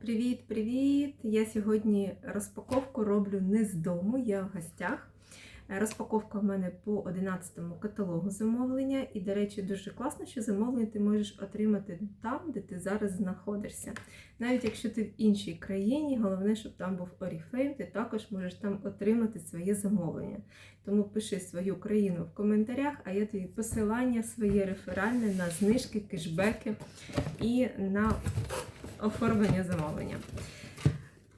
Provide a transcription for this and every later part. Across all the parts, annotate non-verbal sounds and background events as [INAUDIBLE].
Привіт-привіт! Я сьогодні розпаковку роблю не з дому, я в гостях. Е, Розпаковка в мене по 11-му каталогу замовлення. І, до речі, дуже класно, що замовлення ти можеш отримати там, де ти зараз знаходишся. Навіть якщо ти в іншій країні, головне, щоб там був Oriflame, ти також можеш там отримати своє замовлення. Тому пиши свою країну в коментарях, а я тобі посилання своє реферальне на знижки, кешбеки і на оформлення замовлення.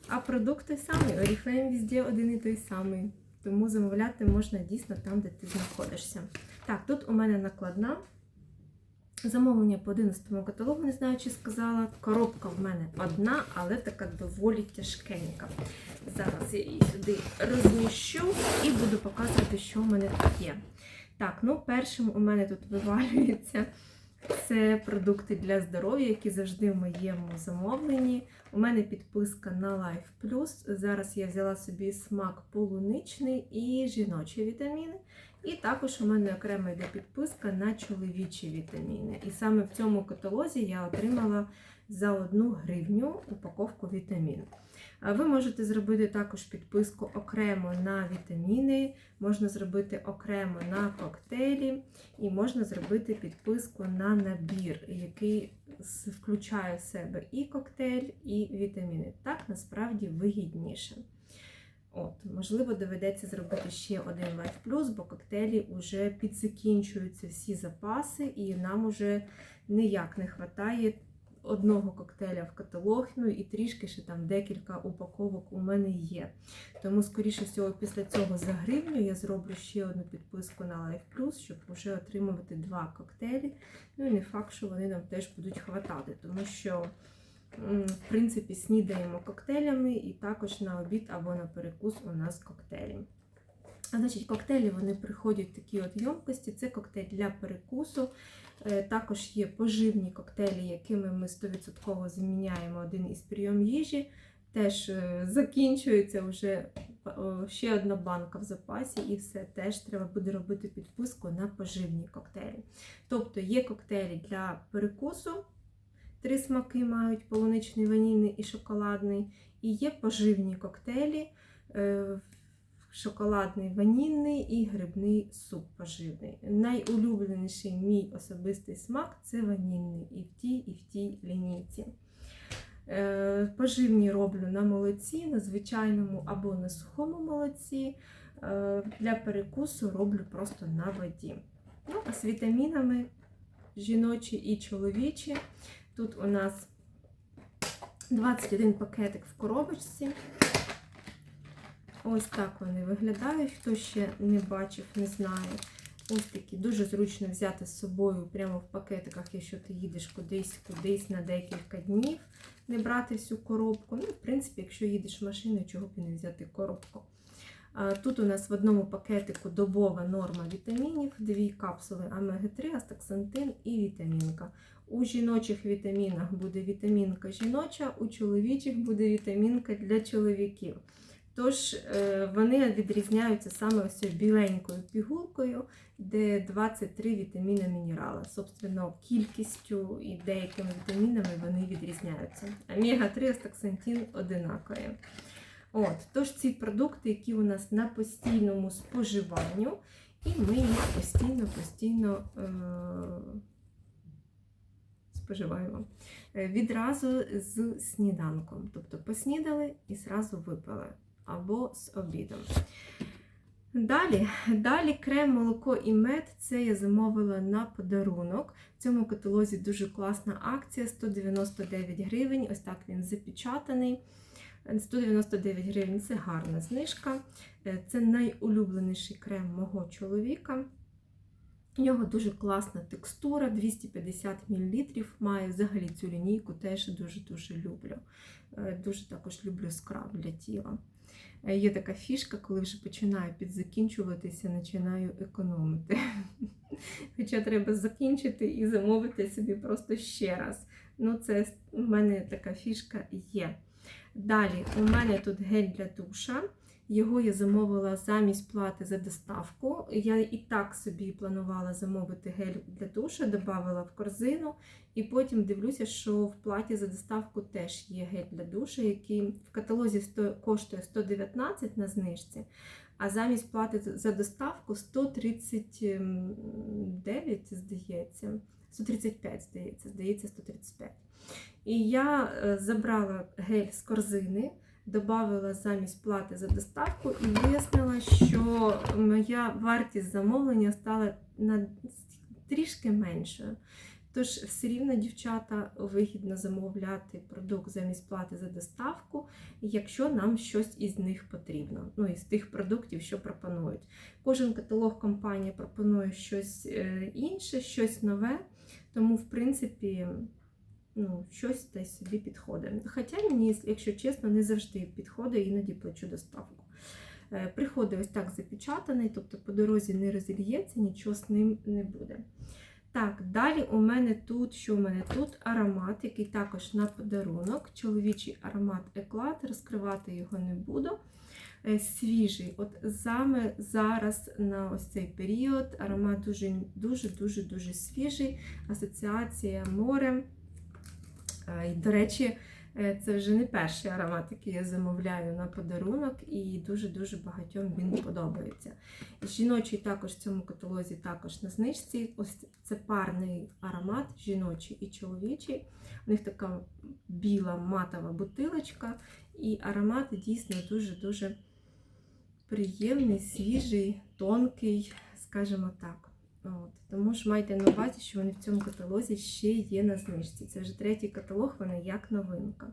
А продукт той самий, Oriflame везде один і той самий. Тому замовляти можна дійсно там, де ти знаходишся. Так, тут у мене накладна. Замовлення по 11 каталогу, не знаю, чи сказала. Коробка в мене одна, але така доволі тяжкенька. Зараз я її сюди розміщу і буду показувати, що в мене тут є. Так, ну першим у мене тут вивалюється це продукти для здоров'я, які завжди в моєму замовленні. У мене підписка на Life Plus. Зараз я взяла собі смак полуничний і жіночі вітаміни. І також у мене окремо йде підписка на чоловічі вітаміни. І саме в цьому каталозі я отримала за одну гривню упаковку вітамін. Ви можете зробити також підписку окремо на вітаміни, можна зробити окремо на коктейлі, і можна зробити підписку на набір, який включає в себе і коктейль, і вітаміни. Так насправді вигідніше. От, можливо, доведеться зробити ще один Life Plus, бо коктейлі вже підзакінчуються всі запаси, і нам уже ніяк не вистачає одного коктейля в каталог, ну і трішки ще там декілька упаковок у мене є. Тому, скоріше всього, після цього за гривню я зроблю ще одну підписку на Life Plus, щоб вже отримувати два коктейлі. Ну і не факт, що вони нам теж будуть хватати, тому що. В принципі, снідаємо коктейлями і також на обід або на перекус у нас коктейлі. Значить, коктейлі вони приходять в такі от ємкості. Це коктейль для перекусу. Е, Також є поживні коктейлі, якими ми 100% заміняємо один із прийом їжі. Теж е, закінчується вже ще одна банка в запасі, і все теж треба буде робити підписку на поживні коктейлі. Тобто є коктейлі для перекусу, три смаки мають полуничний, ванільний і шоколадний. І є поживні коктейлі, е, шоколадний ванільний і грибний суп поживний. Найулюбленіший мій особистий смак це ванільний і в тій, і в тій лінійці. Е, Поживні роблю на молоці, на звичайному або на сухому молоці. Е, Для перекусу роблю просто на воді. Ну, а з вітамінами жіночі і чоловічі. Тут у нас 21 пакетик в коробочці. Ось так вони виглядають. Хто ще не бачив, не знає. Ось такі дуже зручно взяти з собою прямо в пакетиках, якщо ти їдеш кудись, кудись на декілька днів, не брати всю коробку. Ну, в принципі, якщо їдеш машиною, чого б і не взяти коробку. Тут у нас в одному пакетику добова норма вітамінів, дві капсули омега-3, астаксантин і вітамінка. У жіночих вітамінах буде вітамінка жіноча, у чоловічих буде вітамінка для чоловіків. Тож е, вони відрізняються саме ось цією біленькою пігулкою, де 23 вітаміни мінерали. Собственно, кількістю і деякими вітамінами вони відрізняються. Омега-3 астаксантин одинакові. От, тож ці продукти, які у нас на постійному споживанню, і ми їх постійно-постійно е- споживаємо. Е, Відразу з сніданком. Тобто поснідали і зразу випили або з обідом. Далі, далі крем, молоко і мед. Це я замовила на подарунок. В цьому каталозі дуже класна акція 199 гривень. Ось так він запечатаний. 199 гривень це гарна знижка. Е, Це найулюбленіший крем мого чоловіка. У нього дуже класна текстура, 250 мл. Має взагалі цю лінійку, теж дуже-дуже люблю. Е, Дуже також люблю скраб для тіла. Е, Є така фішка, коли вже починаю підзакінчуватися, починаю економити. [LAUGHS] Хоча треба закінчити і замовити собі просто ще раз. Ну, це в мене така фішка є. Далі, у мене тут гель для душа. Його я замовила замість плати за доставку. Я і так собі планувала замовити гель для душу, додавала в корзину, і потім дивлюся, що в платі за доставку теж є гель для душу, який в каталозі коштує 119 на знижці, а замість плати за доставку 139, здається. 135, здається, здається, 135. І я е, забрала гель з корзини, додала замість плати за доставку і вияснила, що моя вартість замовлення стала на трішки меншою. Тож все рівно, дівчата, вигідно замовляти продукт замість плати за доставку, якщо нам щось із них потрібно. Ну, із тих продуктів, що пропонують. Кожен каталог компанії пропонує щось е, інше, щось нове. Тому, в принципі, ну, щось десь собі підходить. Хоча мені, якщо чесно, не завжди підходить, іноді плачу доставку. Е, Приходить ось так запечатаний, тобто по дорозі не розільється, нічого з ним не буде. Так, далі у мене тут, що у мене тут аромат, який також на подарунок. Чоловічий аромат еклад, розкривати його не буду. Е, Свіжий. От саме зараз на ось цей період аромат дуже дуже свіжий. Асоціація море. Е, І, до речі, е, це вже не перший аромат, який я замовляю на подарунок, і дуже-дуже багатьом він подобається. Жіночий також в цьому каталозі також на знижці. Ось це парний аромат, жіночий і чоловічий. У них така біла матова бутилочка, і аромат дійсно дуже-дуже приємний, свіжий, тонкий, скажімо так. От. Тому ж майте на увазі, що вони в цьому каталозі ще є на знижці. Це вже третій каталог, вони як новинка.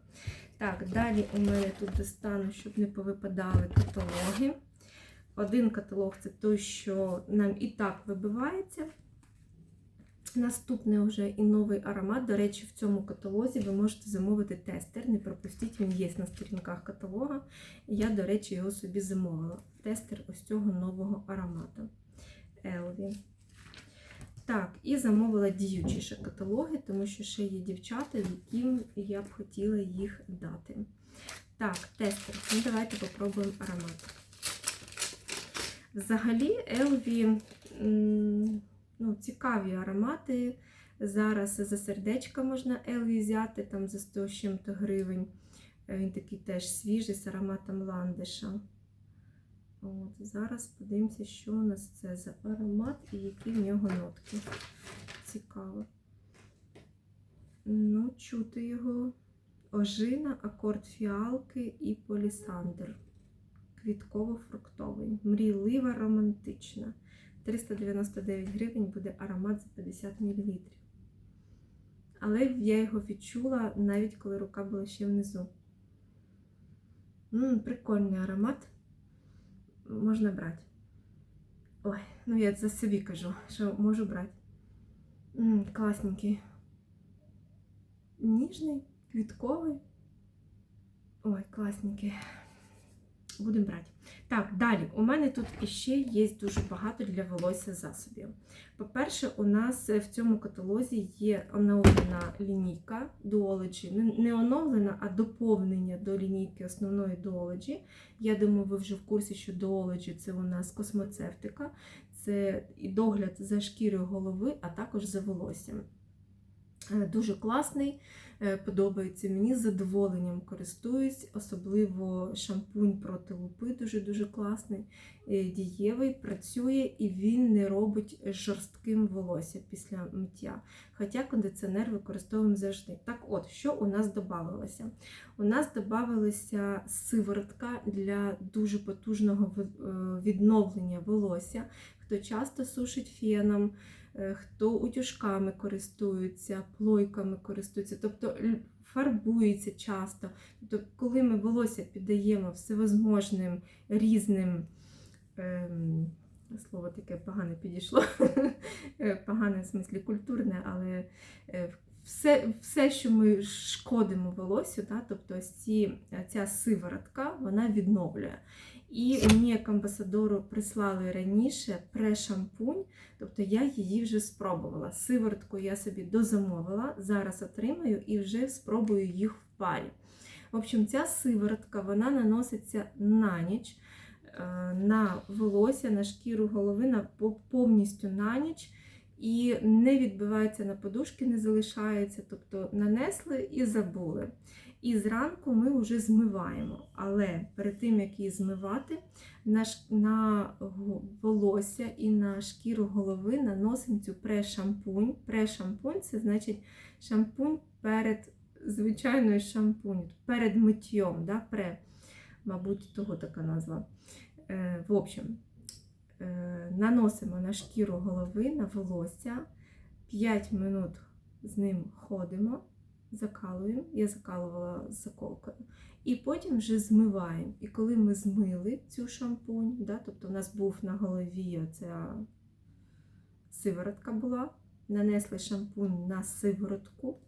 Так, далі у мене тут достану, щоб не повипадали каталоги. Один каталог це той, що нам і так вибивається. Наступний вже і новий аромат. До речі, в цьому каталозі ви можете замовити тестер. Не пропустіть, він є на сторінках каталога. Я, до речі, його собі замовила. Тестер ось цього нового аромату. Елві. Так, і замовила діючі ще каталоги, тому що ще є дівчата, яким я б хотіла їх дати. Так, тестер. Ну, давайте попробуємо аромат. Взагалі, Елві ну, цікаві аромати. Зараз за сердечка можна Елві взяти, там за 100 чим-то гривень. Він такий теж свіжий з ароматом ландиша. От, Зараз подивимося, що у нас це за аромат і які в нього нотки. Цікаво. Ну, чути його. Ожина, акорд фіалки і полісандр. Квітково-фруктовий. Мрійлива, романтична. 399 гривень буде аромат за 50 мл. Але я його відчула навіть коли рука була ще внизу. М-м, прикольний аромат можна брати. Ой, ну я за собі кажу, що можу брати. М, класненький. Ніжний, квітковий. Ой, класненький. Будемо брати. Так, далі. У мене тут іще є дуже багато для волосся засобів. По-перше, у нас в цьому каталозі є оновлена лінійка Duology. Не оновлена, а доповнення до лінійки основної Duology. Я думаю, ви вже в курсі, що Duology – це у нас космоцевтика, це і догляд за шкірою голови, а також за волоссям. Дуже класний, подобається мені, з задоволенням користуюсь, особливо шампунь проти лупи дуже-дуже класний, дієвий, працює і він не робить жорстким волосся після миття. Хоча кондиціонер використовуємо завжди. Так от, що у нас додавалося? У нас додавалася сиворотка для дуже потужного відновлення волосся, хто часто сушить феном хто утюжками користується, плойками користується, тобто фарбується часто. Тобто, коли ми волосся піддаємо всевозможним різним, ем, слово таке погане підійшло, [LAUGHS] погане в смислі культурне, але все, все, що ми шкодимо волосю, да, тобто ці, ця сиворотка, вона відновлює. І мені як амбасадору прислали раніше пре-шампунь, тобто я її вже спробувала. Сиворотку я собі дозамовила, зараз отримаю і вже спробую їх в парі. В общем, ця сиворотка вона наноситься на ніч. на волосся, на шкіру голови на повністю на ніч і не відбивається на подушки, не залишається. Тобто нанесли і забули. І зранку ми вже змиваємо. Але перед тим, як її змивати, на, волосся і на шкіру голови наносимо цю пре-шампунь. Пре-шампунь це значить шампунь перед звичайною шампунь, перед миттєм, да? пре, мабуть, того така назва. Е, в общем, наносимо на шкіру голови, на волосся, 5 минут з ним ходимо, закалуємо. Я закалувала з заколкою. І потім вже змиваємо. І коли ми змили цю шампунь, да, тобто у нас був на голові оця сиворотка була, нанесли шампунь на сиворотку,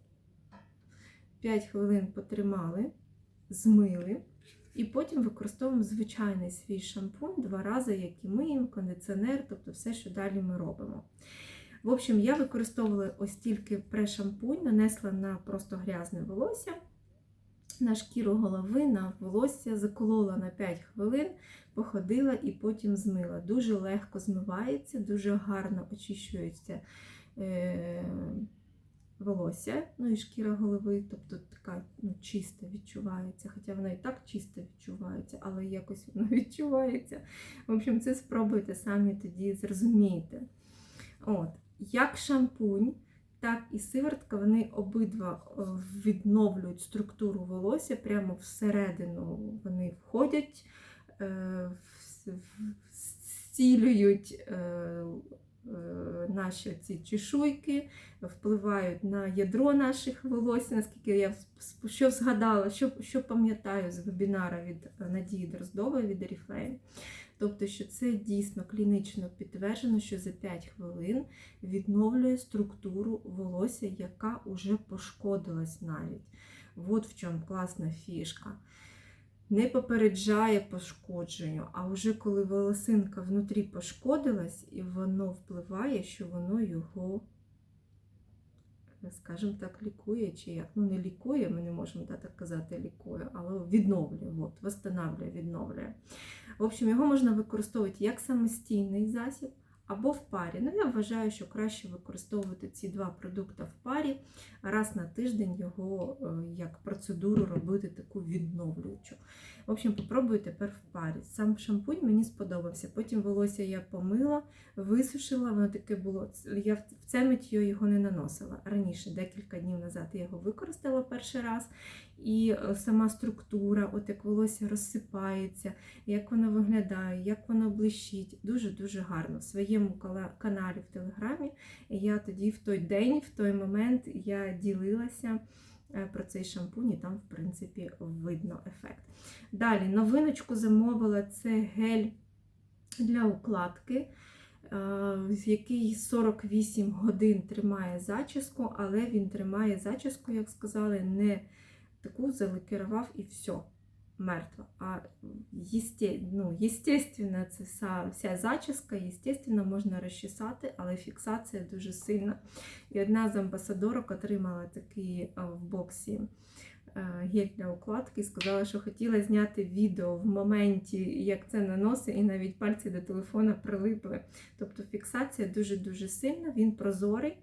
5 хвилин потримали, змили. І потім використовуємо звичайний свій шампунь два рази, як і миємо, кондиціонер, тобто все, що далі ми робимо. В общем, я використовувала ось тільки пре-шампунь, нанесла на просто грязне волосся, на шкіру голови, на волосся, заколола на 5 хвилин, походила і потім змила. Дуже легко змивається, дуже гарно очищується е- волосся, ну і шкіра голови, тобто така ну, чиста відчувається. Хоча вона і так чисто відчувається, але якось воно [LAUGHS] відчувається. В общем, це спробуйте самі тоді зрозумієте. От. Як шампунь, так і сиворотка, вони обидва е, відновлюють структуру волосся, прямо всередину вони входять, е, зцілюють е, наші ці чешуйки, впливають на ядро наших волосся, наскільки я що згадала, що, що пам'ятаю з вебінара від е, Надії Дроздової від Oriflame. Тобто, що це дійсно клінічно підтверджено, що за 5 хвилин відновлює структуру волосся, яка вже пошкодилась навіть. От в чому класна фішка. Не попереджає пошкодженню, а вже коли волосинка внутрі пошкодилась, і воно впливає, що воно його, скажімо так, лікує, чи як. Ну, не лікує, ми не можемо так казати, лікує, але відновлює, от, восстанавлює, відновлює. В общем, його можна використовувати як самостійний засіб або в парі. Ну, я вважаю, що краще використовувати ці два продукти в парі, раз на тиждень його е, як процедуру робити таку відновлюючу. В общем, попробую тепер в парі. Сам шампунь мені сподобався. Потім волосся я помила, висушила, воно таке було. Я в це миттю його не наносила. Раніше, декілька днів назад, я його використала перший раз. І е, сама структура, от як волосся розсипається, як воно виглядає, як воно блищить. Дуже-дуже гарно. В своєму каналі в Телеграмі я тоді в той день, в той момент я ділилася е, про цей шампунь, і там, в принципі, видно ефект. Далі, новиночку замовила це гель для укладки. е, Який 48 годин тримає зачіску, але він тримає зачіску, як сказали, не таку залакірував і все, мертва. А єсте, ну, естественно, це вся, вся зачіска, естественно, можна розчесати, але фіксація дуже сильна. І одна з амбасадорок отримала такий в боксі е, гель для укладки і сказала, що хотіла зняти відео в моменті, як це наносить, і навіть пальці до телефона прилипли. Тобто фіксація дуже-дуже сильна, він прозорий.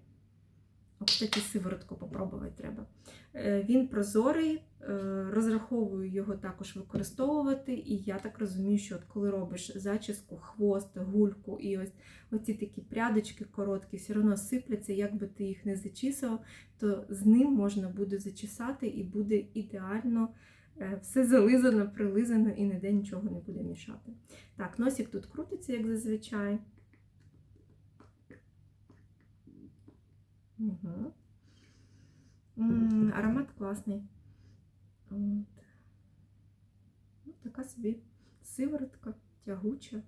Кстати, сиворотку попробувати треба. Е, Він прозорий, е, розраховую його також використовувати. І я так розумію, що от коли робиш зачіску, хвост, гульку і ось оці такі прядочки короткі, все одно сипляться, як би ти їх не зачісував, то з ним можна буде зачесати і буде ідеально е, все зализано, прилизано і ніде нічого не буде мішати. Так, носик тут крутиться, як зазвичай. Угу. М, Аромат класний. От. Ну, така собі сиворотка, тягуча.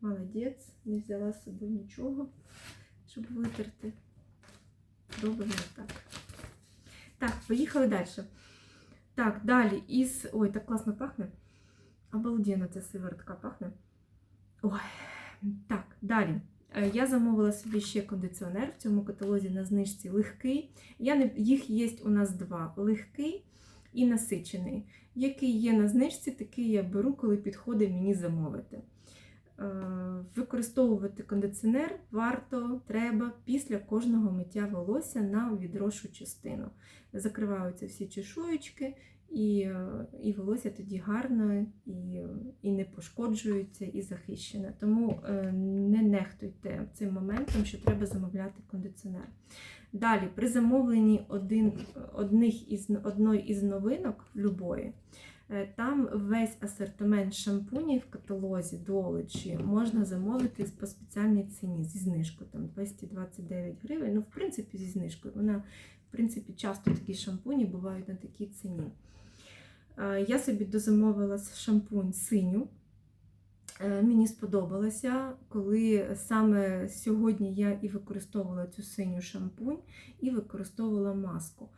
Молодець, не взяла з собою нічого, щоб витерти. Робимо так. Так, поїхали далі. Так, далі із. Ой, так класно пахне. Обалденно ця сиворотка пахне. Ой, так, далі. Е, Я замовила собі ще кондиціонер в цьому каталозі на знижці легкий. Я не... Їх є у нас два: легкий і насичений. Який є на знижці, такий я беру, коли підходить мені замовити. Е, Використовувати кондиціонер варто треба після кожного миття волосся на відрошу частину. Закриваються всі чешуєчки, і, і волосся тоді гарно і, і не пошкоджується, і захищене. Тому е, не нехтуйте цим моментом, що треба замовляти кондиціонер. Далі, при замовленні один, одних із, одної із новинок любої, е, там весь асортимент шампунів в каталозі долечі можна замовити по спеціальній ціні зі знижкою, там 229 гривень. Ну, в принципі, зі знижкою. Вона, в принципі, часто такі шампуні бувають на такій ціні. Е, Я собі дозамовила шампунь синю. Е, Мені сподобалося, коли саме сьогодні я і використовувала цю синю шампунь і використовувала маску.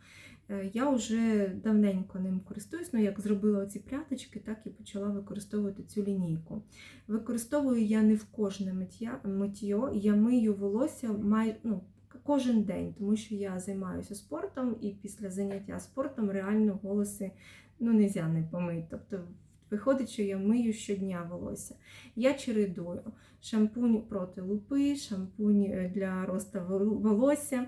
Е, Я вже давненько ним користуюсь, ну як зробила ці пряточки, так і почала використовувати цю лінійку. Використовую я не в кожне миття, я мию волосся май, ну, кожен день, тому що я займаюся спортом і після заняття спортом реально волоси ну, нельзя не помити. Тобто Виходить, що я мию щодня волосся. Я чередую шампунь проти лупи, шампунь е, для росту волосся,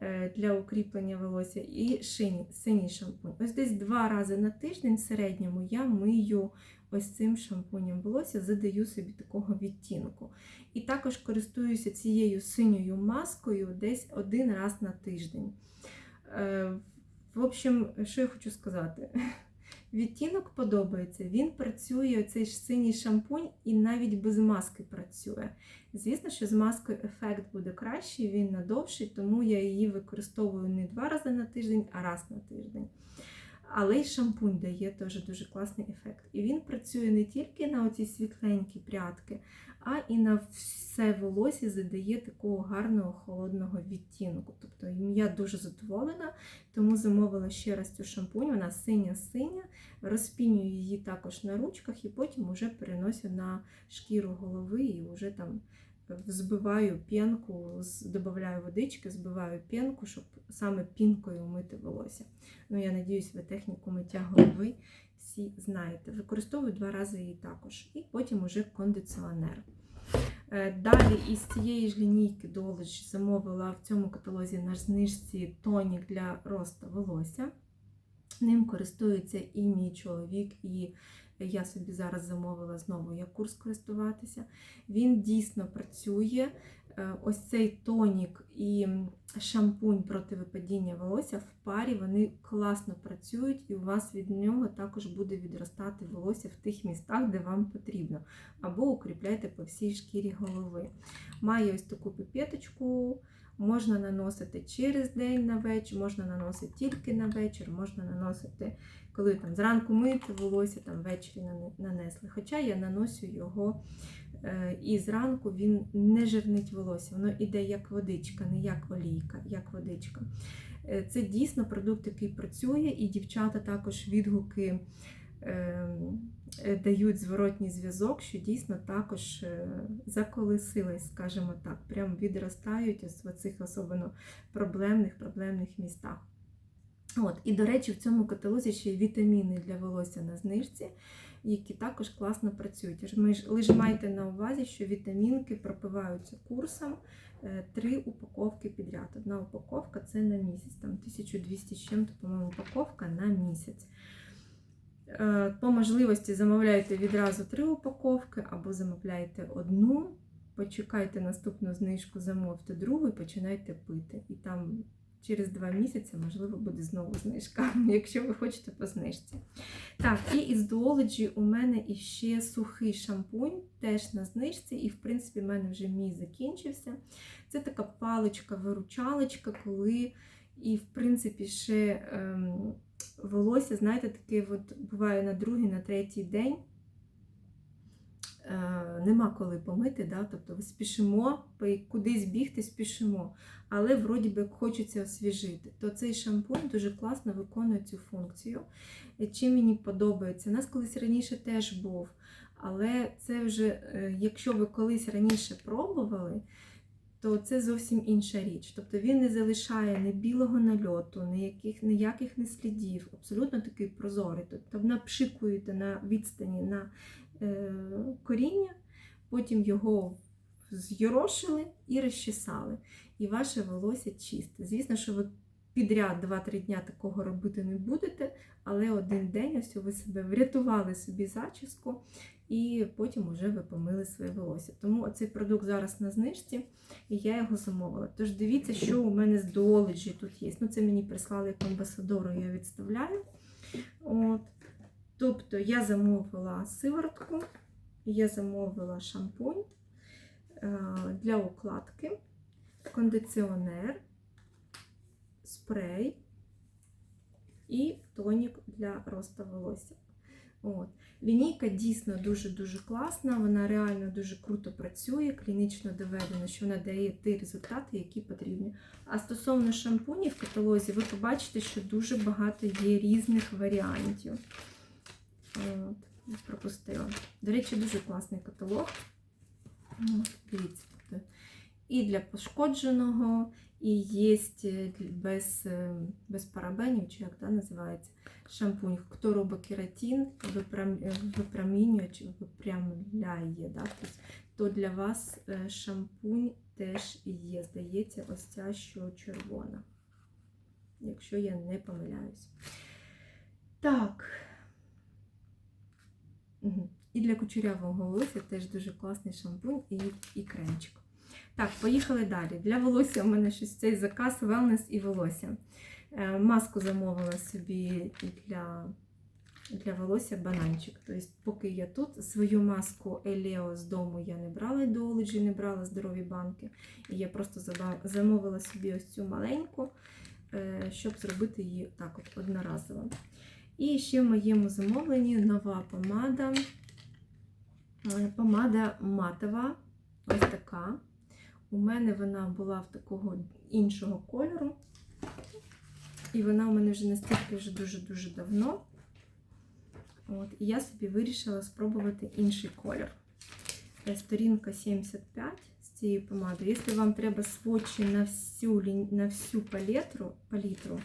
е, для укріплення волосся і шині, синій шампунь. Ось десь два рази на тиждень в середньому я мию ось цим шампунем волосся, задаю собі такого відтінку. І також користуюся цією синьою маскою десь один раз на тиждень. Е, В общем, що я хочу сказати? Відтінок подобається, він працює, цей синій шампунь, і навіть без маски працює. Звісно, що з маскою ефект буде кращий, він надовший, тому я її використовую не два рази на тиждень, а раз на тиждень. Але й шампунь дає теж дуже класний ефект. І він працює не тільки на оці світленькі прядки, а і на все волосся задає такого гарного холодного відтінку. Тобто я дуже задоволена, тому замовила ще раз цю шампунь, вона синя-синя, розпінюю її також на ручках і потім вже переношу на шкіру голови і вже там збиваю пінку, додаю водички, збиваю пінку, щоб саме пінкою мити волосся. Ну, я надіюсь, ви техніку миття голови всі знаєте. Використовую два рази її також. І потім уже кондиціонер. Далі із цієї ж лінійки Долич замовила в цьому каталозі на знижці тонік для росту волосся. Ним користується і мій чоловік, і я собі зараз замовила знову як курс користуватися. Він дійсно працює. Ось цей тонік і шампунь проти випадіння волосся в парі вони класно працюють, і у вас від нього також буде відростати волосся в тих містах, де вам потрібно. Або укріпляйте по всій шкірі голови. Має ось таку піпеточку. Можна наносити через день на вечір, можна наносити тільки на вечір, можна наносити, коли там зранку мити волосся, там ввечері нанесли. Хоча я наносю його е, і зранку він не жирнить волосся, воно іде як водичка, не як олійка, як водичка. Е, це дійсно продукт, який працює, і дівчата також відгуки. Дають зворотній зв'язок, що дійсно також заколисилась, скажімо так, прям відростають в цих особливо проблемних проблемних містах. От, І, до речі, в цьому каталозі ще є вітаміни для волосся на знижці, які також класно працюють. Лише майте на увазі, що вітамінки пропиваються курсом три упаковки підряд. Одна упаковка це на місяць, там 1200 з чим-то, по-моєму, упаковка на місяць. По можливості замовляйте відразу три упаковки, або замовляйте одну, почекайте наступну знижку, замовте другу і починайте пити. І там через два місяці, можливо, буде знову знижка, [LAUGHS] якщо ви хочете по знижці. Так, і із Duology у мене іще сухий шампунь, теж на знижці, і, в принципі, в мене вже мій закінчився. Це така паличка-виручалочка, коли, і, в принципі, ще. Ем, волосся, знаєте, таке от буває на другий, на третій день. Е, нема коли помити, да? тобто спішимо, кудись бігти, спішимо, але вроді би хочеться освіжити. То цей шампунь дуже класно виконує цю функцію. Чим мені подобається? У нас колись раніше теж був, але це вже, е, якщо ви колись раніше пробували, то це зовсім інша річ. Тобто він не залишає ні білого нальоту, ніяких, ніяких не слідів, абсолютно такий прозорий. Тобто напшикуєте на відстані на коріння, потім його зйорошили і розчесали. І ваше волосся чисте. Звісно, що ви підряд 2-3 дня такого робити не будете, але один день ось ви себе врятували собі зачіску, і потім вже ви помили своє волосся. Тому цей продукт зараз на знижці, і я його замовила. Тож дивіться, що у мене з доледжі тут є. Ну, це мені прислали як амбасадору, я відставляю. От. Тобто я замовила сиворотку, я замовила шампунь е, для укладки, кондиціонер, спрей і тонік для росту волосся. От. Лінійка дійсно дуже-дуже класна, вона реально дуже круто працює, клінічно доведено, що вона дає ті результати, які потрібні. А стосовно шампунів в каталозі, ви побачите, що дуже багато є різних варіантів. От, пропустила. До речі, дуже класний каталог. Дивіться. тобто І для пошкодженого, і є без, е, без парабенів, чи як да, називається шампунь. Хто робить кератин, випромінює чи випрямляє, да, тобто, то для вас е, шампунь теж є. Здається, ось ця що червона. Якщо я не помиляюсь. Так. І для кучерявого волосся теж дуже класний шампунь і, і кремчик. Так, поїхали далі. Для волосся у мене щось цей заказ wellness і волосся. Е, Маску замовила собі для для волосся бананчик. Тобто, поки я тут, свою маску Елео з дому я не брала Оледжі, не брала здорові банки. І я просто замовила собі ось цю маленьку, е, щоб зробити її так от одноразово. І ще в моєму замовленні нова помада. Е, Помада матова, ось така. У мене вона була в такого іншого кольору. І вона у мене вже настільки вже дуже-дуже давно. От, і я собі вирішила спробувати інший колір. Сторінка 75 з цією помадою. Якщо вам треба сводчі на всю, на всю палітру, палітру,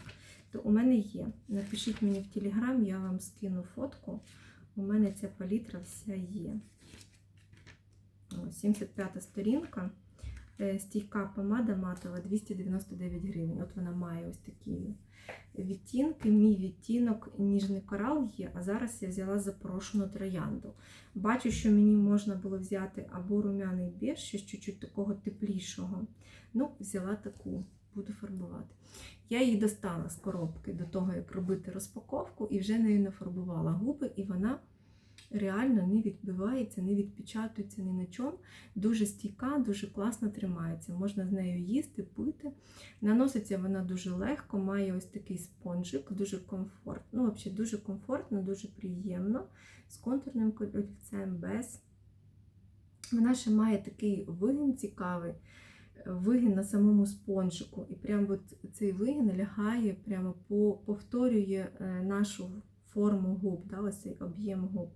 то у мене є. Напишіть мені в Телеграм, я вам скину фотку. У мене ця палітра вся є. О, 75 сторінка. Е, Стійка помада матова 299 гривень. От вона має ось такі відтінки. Мій відтінок ніжний корал є, а зараз я взяла запрошену троянду. Бачу, що мені можна було взяти або румяний біж, щось чуть-чуть такого теплішого. Ну, взяла таку, буду фарбувати. Я її достала з коробки до того, як робити розпаковку, і вже нею нафарбувала губи, і вона реально не відбивається, не відпечатується ні на чому. Дуже стійка, дуже класно тримається. Можна з нею їсти, пити. Наноситься вона дуже легко, має ось такий спонжик, дуже комфортно. Ну, взагалі дуже комфортно, дуже приємно. З контурним олівцем, без. Вона ще має такий вигін цікавий, вигін на самому спонжику. І прямо от цей вигін лягає, прямо по, повторює е, нашу форму губ, да, ось цей об'єм губ.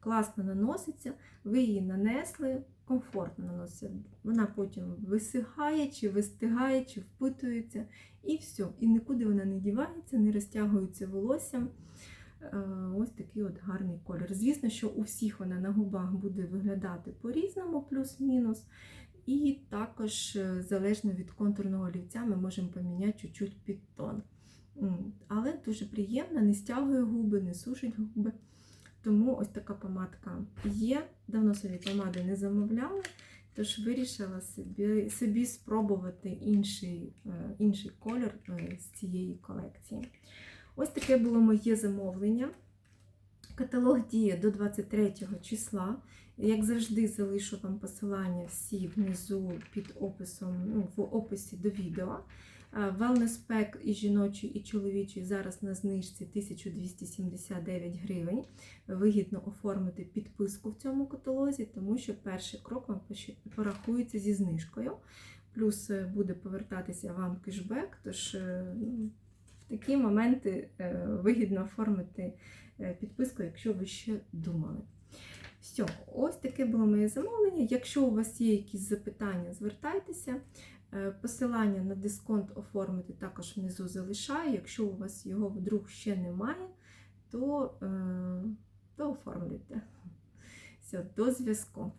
Класно наноситься, ви її нанесли, комфортно наноситься. Вона потім висихає, чи вистигає, чи впитується, і все. І нікуди вона не дівається, не розтягується волоссям. Е, Ось такий от гарний колір. Звісно, що у всіх вона на губах буде виглядати по-різному, плюс-мінус. І також, е, залежно від контурного олівця, ми можемо поміняти чуть-чуть підтон. Але дуже приємна, не стягує губи, не сушить губи. Тому ось така помадка є. Давно собі помади не замовляла, тож вирішила собі, собі спробувати інший, е, інший колір е, з цієї колекції. Ось таке було моє замовлення. Каталог діє до 23 числа. Як завжди, залишу вам посилання всі внизу під описом, ну, в описі до відео. Wellness Pack і жіночий, і чоловічий зараз на знижці 1279 гривень. Вигідно оформити підписку в цьому каталозі, тому що перший крок вам порахується зі знижкою. Плюс е, буде повертатися вам кешбек, тож е, в такі моменти е, вигідно оформити підписку, якщо ви ще думали. Все, ось таке було моє замовлення. Якщо у вас є якісь запитання, звертайтеся. Е, Посилання на дисконт оформити також внизу залишаю. Якщо у вас його вдруг ще немає, то, е, то оформлюйте. Все, до зв'язку.